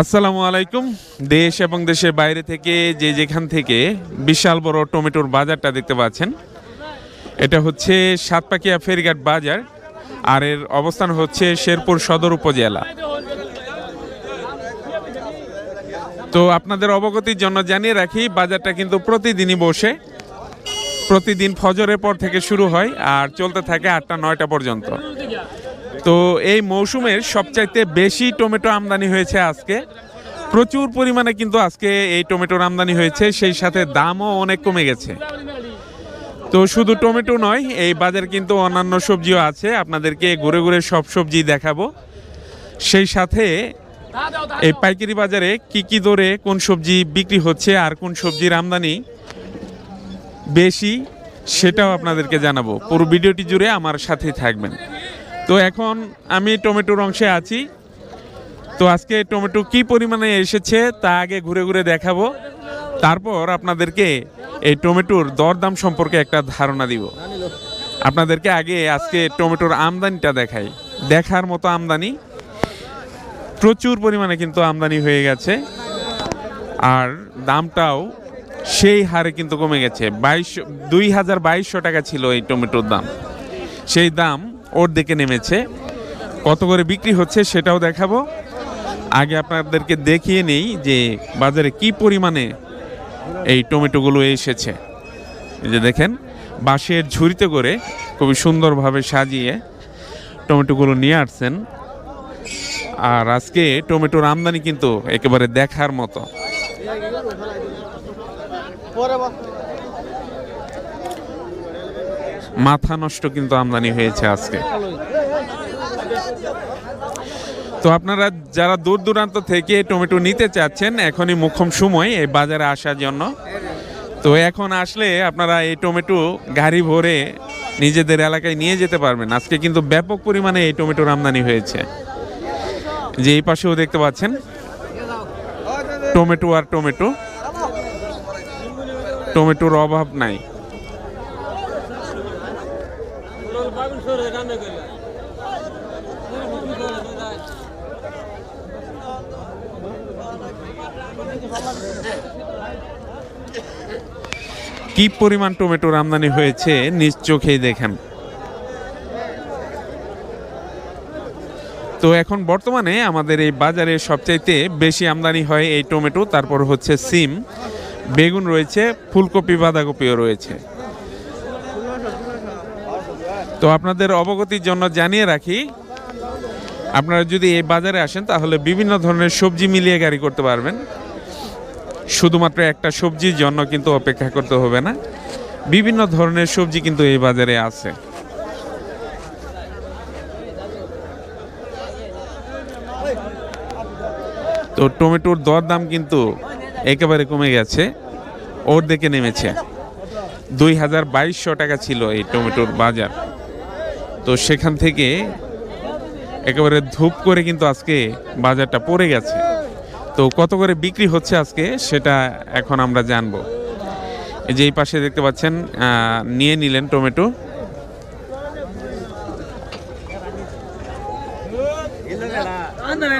আসসালামু আলাইকুম। দেশ এবং দেশের বাইরে থেকে যে যেখান থেকে বিশাল বড় টমেটোর বাজারটা দেখতে পাচ্ছেন, এটা হচ্ছে সাতপাকিয়া ফেরিঘাট বাজার আর এর অবস্থান হচ্ছে শেরপুর সদর উপজেলা। তো আপনাদের অবগতির জন্য জানিয়ে রাখি, বাজারটা কিন্তু প্রতিদিনই বসে। প্রতিদিন ফজরের পর থেকে শুরু হয় আর চলতে থাকে আটটা, নয়টা পর্যন্ত। তো এই মৌসুমের সবচাইতে বেশি টমেটো আমদানি হয়েছে আজকে। প্রচুর পরিমাণে কিন্তু আজকে এই টমেটোর আমদানি হয়েছে, সেই সাথে দামও অনেক কমে গেছে। তো শুধু টমেটো নয়, এই বাজারে কিন্তু অন্যান্য সবজিও আছে, আপনাদেরকে ঘুরে ঘুরে সব সবজি দেখাবো। সেই সাথে এই পাইকারি বাজারে কি কি দরে কোন সবজি বিক্রি হচ্ছে আর কোন সবজির আমদানি বেশি, সেটাও আপনাদেরকে জানাব। পুরো ভিডিওটি জুড়ে আমার সাথেই থাকবেন। তো এখন আমি টমেটোর অংশে আছি। তো আজকে টমেটো কি পরিমাণে এসেছে তা আগে ঘুরে ঘুরে দেখাবো। তারপর আপনাদেরকে এই টমেটোর দরদাম সম্পর্কে একটা ধারণা দিব। আপনাদেরকে আগে আজকে টমেটোর আমদানিটা দেখাই। দেখার মতো আমদানি। প্রচুর পরিমাণে কিন্তু আমদানি হয়ে গেছে। আর দামটাও সেই হারে কিন্তু কমে গেছে। বাইশ, দুই হাজার বাইশশো টাকা ছিল এই টমেটোর দাম। সেই দাম ওর দিকে নেমেছে। কত করে বিক্রি হচ্ছে সেটাও দেখাবো। আগে আপনাদেরকে দেখিয়ে নেই যে বাজারে কি পরিমাণে এই টমেটোগুলো এসেছে। এই যে দেখেন, বাঁশের ঝুড়িতে করে খুবই সুন্দরভাবে সাজিয়ে টমেটোগুলো নিয়ে আসছেন। আর আজকে টমেটোর আমদানি কিন্তু একেবারে দেখার মতো। মাথা নষ্ট কিন্তু আমদানি হয়েছে আজকে। তো আপনারা যারা দূর দূরান্ত থেকে টমেটো নিতে চাচ্ছেন, এখনই মুখ্যম সময় এই বাজারে আসার জন্য। তো এখন আসলে আপনারা এই টমেটো গাড়ি ভরে নিজেদের এলাকায় নিয়ে যেতে পারবেন। আজকে কিন্তু ব্যাপক পরিমাণে এই টমেটোর আমদানি হয়েছে। যে এই পাশেও দেখতে পাচ্ছেন, টমেটো আর টমেটো। টমেটোর অভাব নাই। কি পরিমাণ টমেটোর আমদানি হয়েছে, নিজ চোখেই দেখেন। তো এখন বর্তমানে আমাদের এই বাজারে সবচাইতে বেশি আমদানি হয় এই টমেটো, তারপর হচ্ছে সিম, বেগুন রয়েছে, ফুলকপি, বাঁধাকপিও রয়েছে। তো আপনাদের অবগতির জন্য জানিয়ে রাখি, আপনারা যদি এই বাজারে আসেন তাহলে বিভিন্ন ধরনের সবজি মিলিয়ে গাড়ি করতে পারবেন। শুধুমাত্র একটা সবজির জন্য কিন্তু অপেক্ষা করতে হবে না, বিভিন্ন ধরনের সবজি কিন্তু এই বাজারে আছে। তো টমেটোর দরদাম কিন্তু একেবারে কমে গেছে ওর দিকে নেমেছে। দুই হাজার বাইশশো টাকা ছিল এই টমেটোর বাজার। তো সেখান থেকে একেবারে ধূপ করে কিন্তু আজকে বাজারটা পড়ে গেছে। তো কত করে বিক্রি হচ্ছে আজকে সেটা এখন আমরা জানব। যে এই পাশে দেখতে পাচ্ছেন নিয়ে নিলেন টমেটো।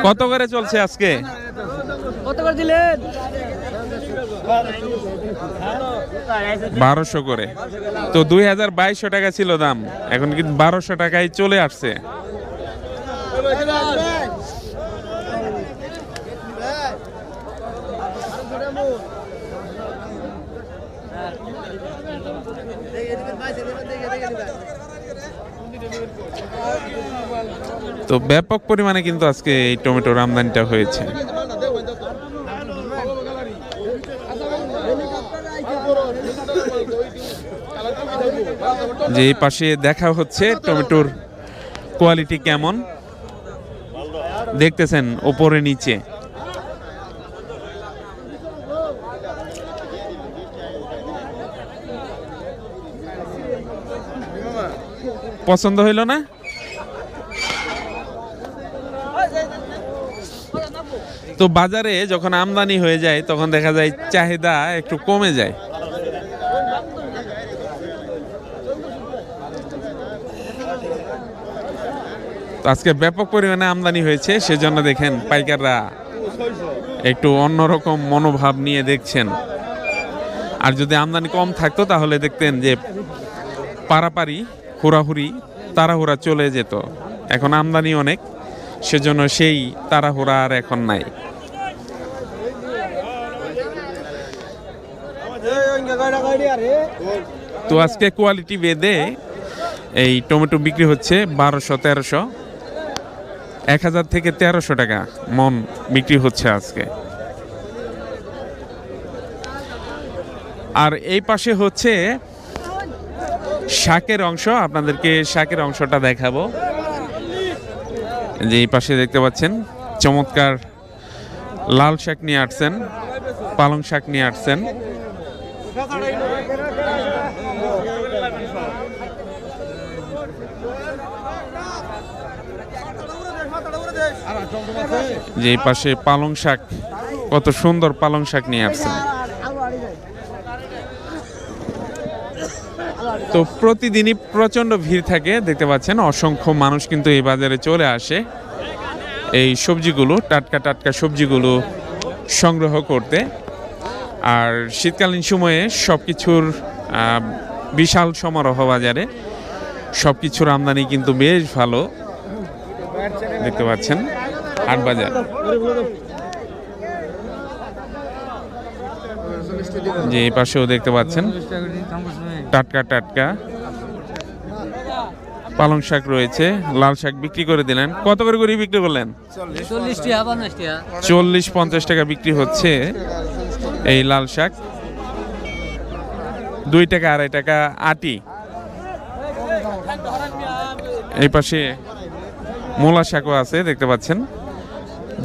কত করে চলছে আজকে? কত করে দিলেন? বারোশো করে। তো দুই হাজার বাইশশো টাকা ছিল দাম। এখন কিন্তু বারোশো টাকায় চলে আসছে। তো ব্যাপক পরিমাণে কিন্তু আজকে এই টমেটোর আমদানিটা হয়েছে। যে এই পাশে দেখা হচ্ছে টমেটোর কোয়ালিটি কেমন? দেখতেছেন ওপরে নিচে। পছন্দ হইল না? তো বাজারে যখন আমদানি হয়ে যায়, তখন দেখা যায় চাহিদা একটু কমে যায়। আজকে ব্যাপক পরিমাণে আমদানি হয়েছে, সেজন্য দেখেন পাইকাররা একটু অন্যরকম মনোভাব নিয়ে দেখছেন। আর যদি আমদানি কম থাকতো, তাহলে দেখতেন যে পারাপারি, হুড়াহুড়ি, তাড়াহুড়া চলে যেত। এখন আমদানি অনেক, সেজন্য সেই তাড়াহুড়া আর এখন নাই। তো আজকে কোয়ালিটি বেদে এই টমেটো বিক্রি হচ্ছে বারোশো, তেরোশো। এক হাজার থেকে তেরোশো টাকা মন বিক্রি হচ্ছে আজকে। আর এই পাশে হচ্ছে শাকের অংশ, আপনাদেরকে শাকের অংশটা দেখাবো। যে এই পাশে দেখতে পাচ্ছেন, চমৎকার লাল শাক নিয়ে আসছেন, পালং শাক নিয়ে আসছেন। যে পাশে পালং শাক, কত সুন্দর পালং শাক নিয়ে আসছেন তো প্রতিদিনই প্রচণ্ড ভিড় থাকে, দেখতে পাচ্ছেন, অসংখ্য মানুষ কিন্তু এই বাজারে চলে আসে। এই সবজিগুলো, টাটকা টাটকা সবজিগুলো সংগ্রহ করতে। আর শীতকালীন সময়ে সব কিছুর বিশাল সমারোহ বাজারে সব কিছুর আমদানি কিন্তু বেশ ভালো। দেখতে পাচ্ছেন। হাট বাজার। যে এই পাশেও দেখতে পাচ্ছেন। টাটকা টাটকা। পালং শাক রয়েছে, লাল শাক বিক্রি করে দিলেন। কত করে করে বিক্রি করলেন? চল্লিশ, পঞ্চাশ টাকা বিক্রি হচ্ছে এই লাল শাক। দুই টাকা, আড়াই টাকা, আটি। এই পাশে মূলা শাকও আছে, দেখতে পাচ্ছেন।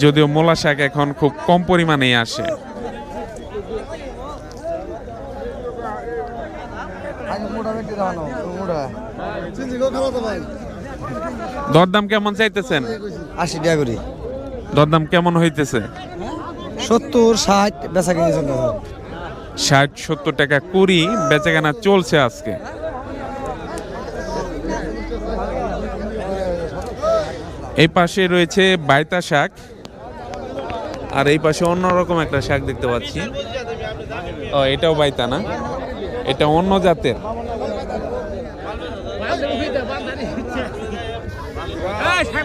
যদিও মূলা শাক এখন খুব কম পরিমাণেই আসে। দরদাম কেমন চাইতেছেন? আশি টাকা করি। দরদাম কেমন হইতেছে? সত্তর ষাট বেচা কিনে ষাট সত্তর টাকা কুড়ি বেচাকেনা চলছে আজকে। এই পাশে রয়েছে বাইতা শাক। আর এই পাশে অন্যরকম একটা শাক দেখতে পাচ্ছি। ও, এটাও বাইতা না এটা অন্য জাতের।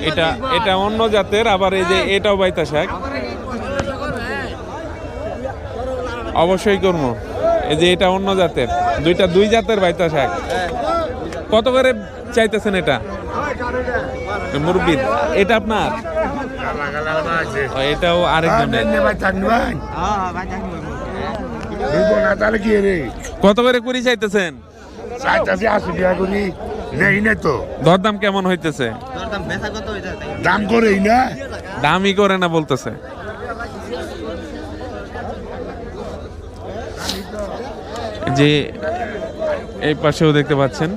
এটা এটা অন্য জাতের, আবার এই যে এটাও বাইতা শাক। অবশ্যই করব। এই যে এটা অন্য জাতের। দুইটা, দুই জাতের বাইতা শাক। কত করে চাইতেছেন এটা? মুরব্বির এটা আপনার? কত করে চাইতেছেন দরদাম কেমন হইতেছে দাম না দামই করে না বলতেছে যে এই পাশেও দেখতে পাচ্ছেন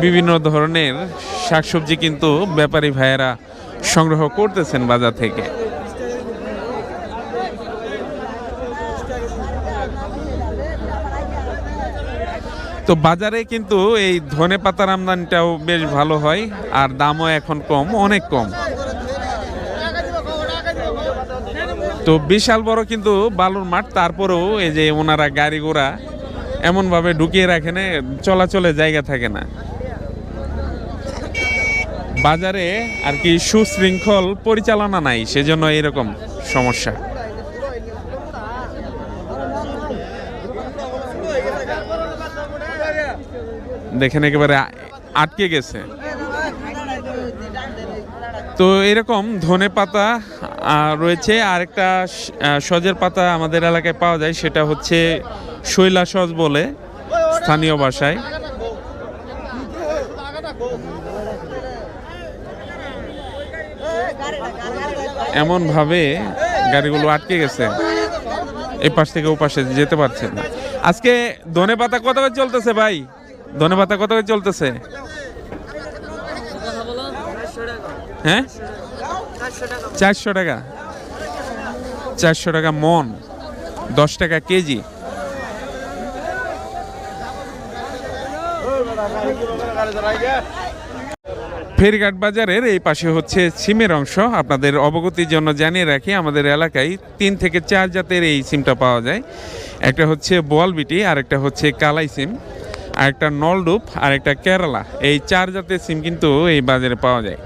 বিভিন্ন ধরনের শাকসবজি কিন্তু ব্যাপারী ভাইয়েরা সংগ্রহ করতেছেন বাজার থেকে। তো বাজারে কিন্তু এই ধনে পাতার আমদানিটাও বেশ ভালো হয়, আর দামও এখন কম, অনেক কম। তো বিশাল বড় কিন্তু বালুর মাঠ, তারপরেও এই যে ওনারা গাড়ি ঘোড়া এমনভাবে ঢুকিয়ে রাখেন চলাচলে জায়গা থাকে না। বাজারে আর কি সুশৃঙ্খল পরিচালনা নাই, সেজন্য এরকম সমস্যা। দেখেন একেবারে আটকে গেছে। তো এরকম ধনে পাতা রয়েছে। আরেকটা সজের পাতা আমাদের এলাকায় পাওয়া যায়, সেটা হচ্ছে শৈলা সজ বলে, স্থানীয় ভাষায়। এমন ভাবে গাড়িগুলো আটকে গেছে। এই পাশ থেকে ও পাশে যেতে পারছে না। আজকে ধনে পাতা কত করে চলতেছে ভাই? ধনে পাতা কত করে চলতেছে? হ্যাঁ? চারশো টাকা। চারশো টাকা মন, দশ টাকা কেজি। ফেরিঘাট বাজারের এই পাশে হচ্ছে সিমের অংশ। আপনাদের অবগতির জন্য জানিয়ে রাখি, আমাদের এলাকায় তিন থেকে চার জাতের এই সিমটা পাওয়া যায়। একটা হচ্ছে বোয়ালবিটি আর একটা হচ্ছে কালাই সিম আর একটা নলডুপ আর একটা কেরালা। এই চার জাতের সিম কিন্তু এই বাজারে পাওয়া যায়।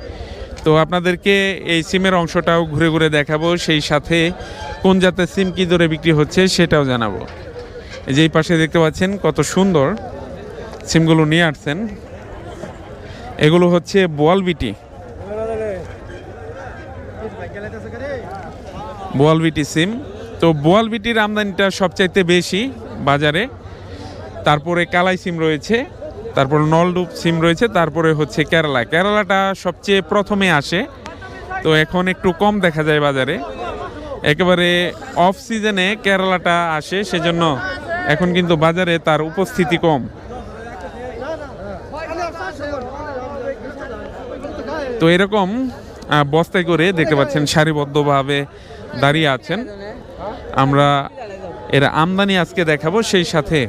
তো আপনাদেরকে এই সিমের অংশটাও ঘুরে ঘুরে দেখাবো, সেই সাথে কোন জাতের সিম কী দরে বিক্রি হচ্ছে সেটাও জানাব। এই যে এই পাশে দেখতে পাচ্ছেন কত সুন্দর সিমগুলো নিয়ে আসছেন। এগুলো হচ্ছে বোয়ালবিটি বোয়ালবিটি সিম। তো বোয়ালবিটির আমদানিটা সবচাইতে বেশি বাজারে। তারপরে কালাই সিম রয়েছে, তারপর নলডুপ সিম রয়েছে, তারপরে হচ্ছে কেরালা। কেরালাটা সবচেয়ে প্রথমে আসে, তো এখন একটু কম দেখা যায় বাজারে। একেবারে অফ সিজনে কেরালাটা আসে, সেজন্য এখন কিন্তু বাজারে তার উপস্থিতি কম। তো এরকম বস্তায় করে দেখতে পাচ্ছেন, সারিবদ্ধভাবে দাঁড়িয়ে আছেন। আমরা এরা আমদানি আজকে দেখাবো, সেই সাথে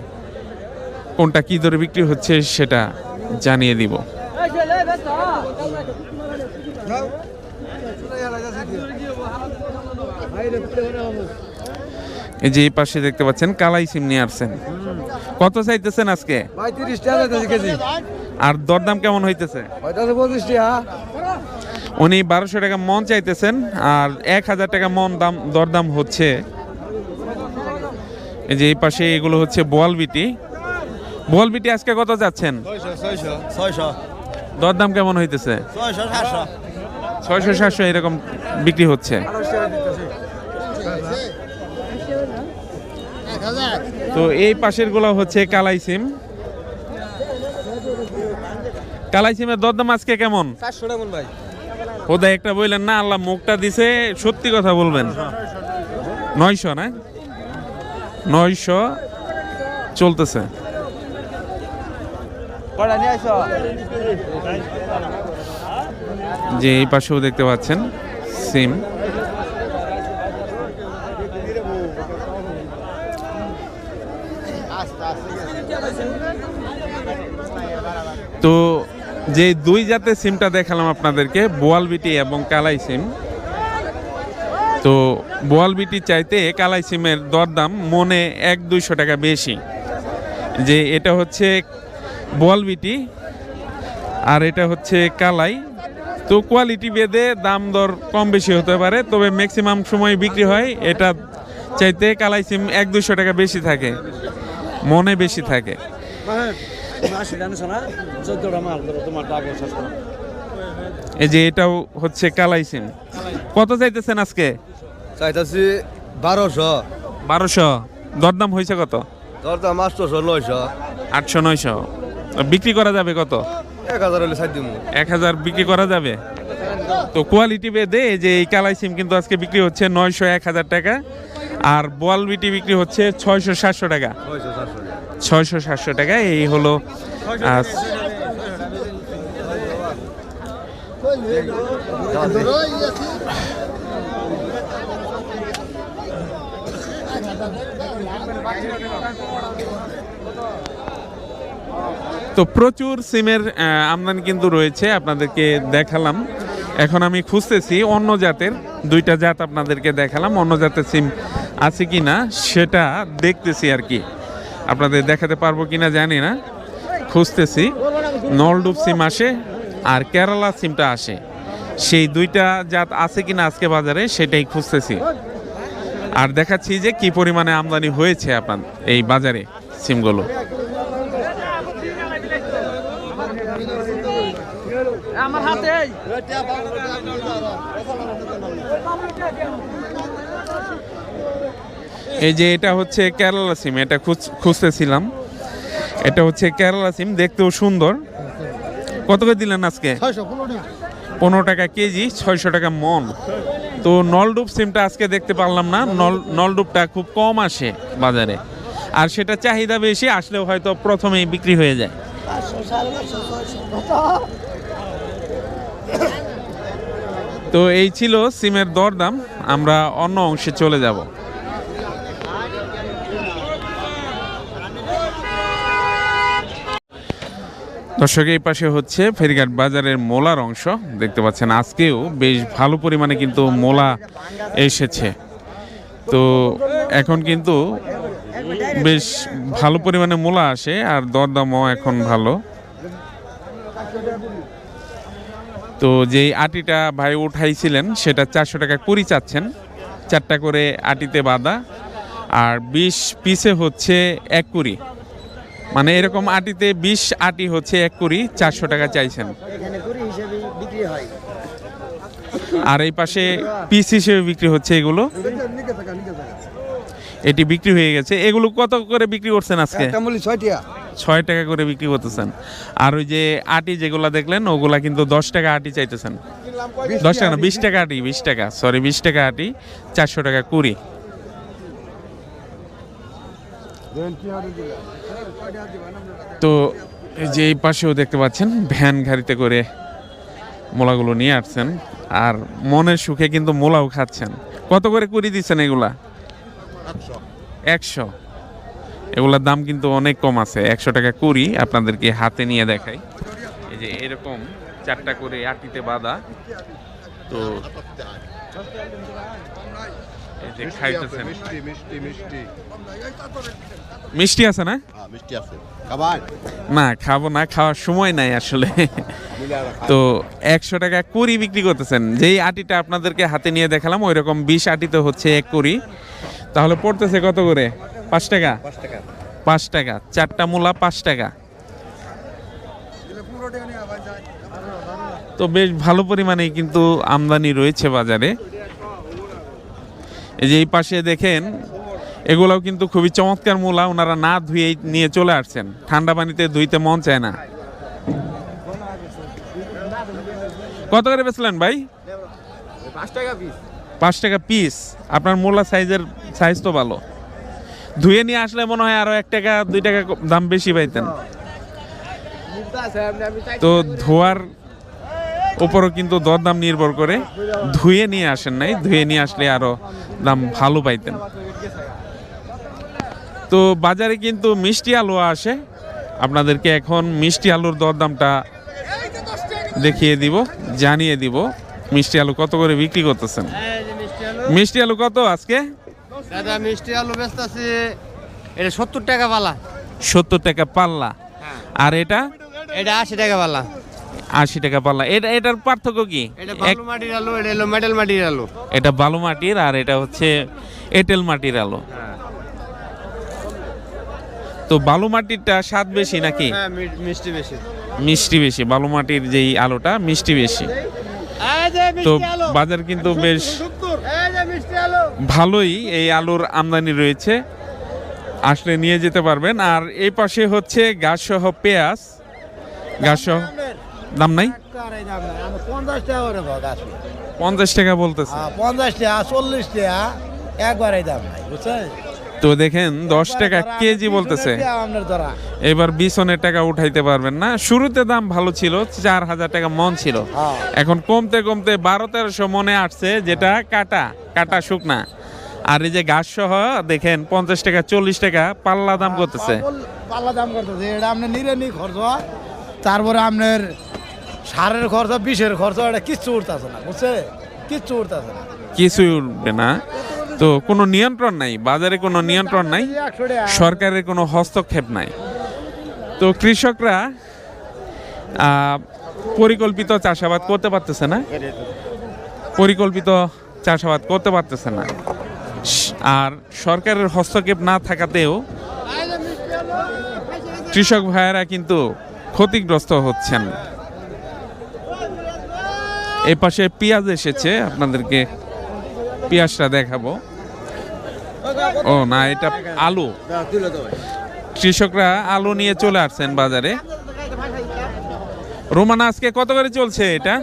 কোনটা কি দরে বিক্রি হচ্ছে সেটা জানিয়ে দিব। এই যে এই পাশে দেখতে পাচ্ছেন, কালাই সিম নিয়ে আসছেন। কত চাইতেছেন আজকে? আর দরদাম কেমন হইতেছে? হয়তো পঁচিশ টাকা। উনি বারোশো টাকা মন চাইতেছেন আর এক হাজার টাকা মন দাম দরদাম হচ্ছে। এই যে এই পাশে এগুলো হচ্ছে বোয়ালবিটি বোয়ালবিটি আজকে কত যাচ্ছেন? দরদাম কেমন হইতেছে? ছয়শো সাতশো। এরকম বিক্রি হচ্ছে। তো এই পাশেরগুলো হচ্ছে কালাই সিম। কালাই সিমের দরদাম আজকে কেমন? চারশো টাকা ভাই। খোদা একটা বললেন না আল্লাহ মুখটা দিছে সত্যি কথা বলবেন। নয়শো না? নয়শো চলতেছে। যে এই পাশেও দেখতে পাচ্ছেন সিম। তো যে দুই জাতের সিমটা দেখালাম আপনাদেরকে বোয়ালবিটি এবং কালাই সিম। তো বোয়ালবিটি চাইতে কালাই সিমের দরদাম মনে এক দুইশো টাকা বেশি। যে এটা হচ্ছে বোয়ালবিটি আর এটা হচ্ছে কালাই। তো কোয়ালিটি ভেদে দাম দর কম বেশি হতে পারে, তবে ম্যাক্সিমাম সময় বিক্রি হয়। এটা চাইতে কালাই সিম এক দুশো টাকা বেশি থাকে, মনে বেশি থাকে। আশি জানিস না চোদ্দটা মাল ধরো তোমার টাকা শেষ করো। এই যে এটাও হচ্ছে কালাই সিম। কত চাইতেছেন আজকে? চাইতাছি বারোশো। বারোশো। দরদাম হয়েছে কত? তোর তো মাস্টরশো নয়শো। আটশো নয়শো। বিক্রি করা যাবে কত? এক হাজার হলে দিব এক হাজার বিক্রি করা যাবে? তো কোয়ালিটি বেদে এই যে এই কালাই সিম কিন্তু আজকে বিক্রি হচ্ছে নয়শো এক হাজার টাকা আর বোয়াল বিটি বিক্রি হচ্ছে ছয়শো সাতশো টাকা। ছয়শো সাতশো। ছয়শো সাতশো টাকা, এই হলো তো প্রচুর সিমের আমদানি কিন্তু রয়েছে, আপনাদেরকে দেখালাম। এখন আমি খুঁজতেছি অন্য জাতের, দুইটা জাত আপনাদেরকে দেখালাম, অন্য জাতের সিম আছে কি না সেটা দেখতেছি আর কি। আপনাদের দেখাতে পারব কিনা জানি না। খুঁজতেছি। নলডুব সিম আসে আর কেরালা সিমটা আসে। সেই দুইটা জাত আছে কিনা আজকে বাজারে সেটাই খুঁজতেছি। আর দেখাচ্ছি যে কি পরিমাণে আমদানি হয়েছে আপনার এই বাজারে সিমগুলো। এই যে এটা হচ্ছে কেরালা সিম এটা খুঁজ- খুঁজতেছিলাম। এটা হচ্ছে কেরালা সিম দেখতেও সুন্দর। কত করে দিলেন আজকে? পনেরো টাকা। কেজি ছয়শো টাকা মন। তো নলডুব সিমটা আজকে দেখতে পারলাম না নল নলডুবটা খুব কম আসে বাজারে। আর সেটা চাহিদা বেশি আসলেও হয়তো প্রথমেই বিক্রি হয়ে যায়। তো এই ছিল সিমের দরদাম আমরা অন্য অংশে চলে যাব। দর্শক, এই পাশে হচ্ছে ফেরিঘাট বাজারের মোলার অংশ। দেখতে পাচ্ছেন, আজকেও বেশ ভালো পরিমাণে কিন্তু মোলা এসেছে। তো এখন কিন্তু বেশ ভালো পরিমাণে মোলা আসে আর দরদামও এখন ভালো। তো যেই আটিটা ভাই উঠাইছিলেন, সেটা চারশো টাকা কুড়ি চাচ্ছেন। চারটা করে আটিতে বাঁধা। আর বিশ পিসে হচ্ছে এক কুড়ি। মানে এরকম আটিতে বিশ আটি হচ্ছে এক কুড়ি চারশো টাকা চাইছেন। আর এই পাশে পিস হিসেবে বিক্রি হচ্ছে এগুলো। এটি বিক্রি হয়ে গেছে। এগুলো কত করে বিক্রি করছেন আজকে? ছয় টাকা করে বিক্রি করতেছেন। আর ওই যে আটি যেগুলা দেখলেন ওগুলা কিন্তু দশ টাকা আটি চাইতেছেন। দশ টাকা না বিশ টাকা আটি বিশ টাকা সরি বিশ টাকা আটি চারশো টাকা কুড়ি। তো যে এই পাশেও দেখতে পাচ্ছেন, ভ্যান গাড়িতে করে মোলাগুলো নিয়ে আসছেন। আর মনের সুখে কিন্তু মোলাও খাচ্ছেন। কত করে কুড়ি দিচ্ছেন এগুলা? একশো। এগুলার দাম কিন্তু অনেক কম আছে। একশো টাকা কুড়ি আপনাদেরকে হাতে নিয়ে দেখাই। এই যে এরকম চারটা করে আটিতে বাঁধা। তো মিষ্টি মিষ্টি মিষ্টি মিষ্টি। আছে না? হ্যাঁ মিষ্টি আছে। খাবার? না খাব না খাওয়ার সময় নাই আসলে। তো একশো টাকা কুড়ি বিক্রি করতেছেন। যেই আটিটা আপনাদেরকে হাতে নিয়ে দেখালাম ওই রকম বিশ আটিতে হচ্ছে এক কুড়ি। তাহলে পড়তেছে কত করে? পাঁচ টাকা? পাঁচ টাকা। চারটা মূলা পাঁচ টাকা। তো বেশ ভালো পরিমাণে কিন্তু আমদানি রয়েছে বাজারে। এই যে এই পাশে দেখেন এগুলাও কিন্তু খুবই চমৎকার মূলা ওনারা না ধুয়ে নিয়ে চলে আসছেন। ঠান্ডা পানিতে ধুইতে মন চায় না। কত করে বেচলেন ভাই? পাঁচ টাকা পিস পাঁচ টাকা পিস আপনার মূলা সাইজের সাইজ তো ভালো। ধুয়ে নিয়ে আসলে মনে হয় আরও এক টাকা দুই টাকা দাম বেশি পাইতেন। তো ধোয়ার উপরও কিন্তু দরদাম নির্ভর করে। ধুয়ে নিয়ে আসেন নাই ধুয়ে নিয়ে আসলে আরও দাম ভালো পাইতেন। তো বাজারে কিন্তু মিষ্টি আলু আসে। আপনাদেরকে এখন মিষ্টি আলুর দরদামটা দেখিয়ে দিব জানিয়ে দিব। মিষ্টি আলু কত করে বিক্রি করতেছেন? মিষ্টি আলু। কত আজকে? দাদা মিষ্টি আলু ব্যস্ত আছে এটা সত্তর টাকা বালা সত্তর টাকা পাল্লা। আর এটা? এটা আশি টাকা বালা আশি টাকা পাল্লা। এটা এটার পার্থক্য কি? এটা বালু মাটির আলু এটা হলো মেটাল মাটির আলু। এটা বালু মাটির আর এটা হচ্ছে এঁটেল মাটির আলু। তো বালু মাটিরটা স্বাদ বেশি নাকি? হ্যাঁ মিষ্টি বেশি। মিষ্টি বেশি। বালু মাটির যেই আলুটা মিষ্টি বেশি। তো বাজার কিন্তু বেশ ভালোই এই আলুর আমদানি রয়েছে। আসলে নিয়ে যেতে পারবেন। আর এই পাশে হচ্ছে গাছ সহ পেঁয়াজ। গাছ সহ দাম নাই? পঞ্চাশ টাকা বলতেছে। পঞ্চাশ টাকা চল্লিশ টাকা একবারে দাম নাই বুঝছেন তো দেখেন, দশ টাকা কেজি বলতেছে। এবার বিছনের টাকা উঠাইতে পারবেন না। শুরুতে দাম ভালো ছিল, চার হাজার টাকা মন ছিল। এখন কমতে কমতে বারো তেরোশো মনে আসছে, যেটা কাটা কাটা শুকনা। আর এই যে গাছ সহ, দেখেন, পঞ্চাশ টাকা, চল্লিশ টাকা, পাল্লা দাম করতেছে। পাল্লা দাম করতেছে, এটা আপনার নিরানি খরচ তারপরে আপনার সারের খরচ, বিষের খরচ, এটা কিচ্ছু উঠতেছে না, বুঝছে? কিচ্ছু উঠতেছে না। কিছুই উঠবে না। তো কোনো নিয়ন্ত্রণ নাই, বাজারে কোনো নিয়ন্ত্রণ নাই, সরকারের কোনো হস্তক্ষেপ নাই। তো কৃষকরা পরিকল্পিত চাষাবাদ করতে পারতেছে না। পরিকল্পিত চাষাবাদ করতে পারতেছে না। আর সরকারের হস্তক্ষেপ না থাকাতেও কৃষক ভাইয়েরা কিন্তু ক্ষতিগ্রস্ত হচ্ছেন। এই পাশে পেঁয়াজ এসেছে আপনাদেরকে পেঁয়াজটা দেখাবো। ও না এটা আলু। কৃষকরা আলু নিয়ে চলে আসছেন বাজারে। রোমান আজকে কত করে চলছে এটা?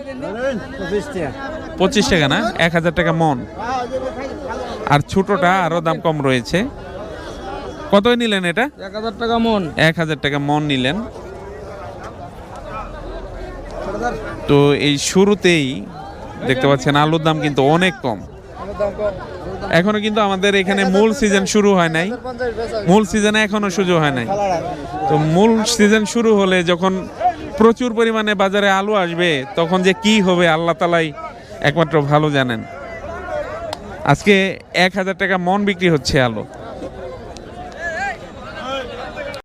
পঁচিশ টাকা না? এক হাজার টাকা মন। আর ছোটটা আরও দাম কম রয়েছে। কত নিলেন এটা? এক হাজার টাকা মন। এক হাজার টাকা মন নিলেন। তো এই শুরুতেই দেখতে পাচ্ছেন, আলুর দাম কিন্তু অনেক কম। এখনও কিন্তু আমাদের এখানে মূল সিজন শুরু হয় নাই। মূল সিজনে এখনও সুযোগ হয় নাই। তো মূল সিজন শুরু হলে যখন প্রচুর পরিমাণে বাজারে আলু আসবে, তখন যে কি হবে আল্লাহ তালাই একমাত্র ভালো জানেন। আজকে এক হাজার টাকা মন বিক্রি হচ্ছে আলু।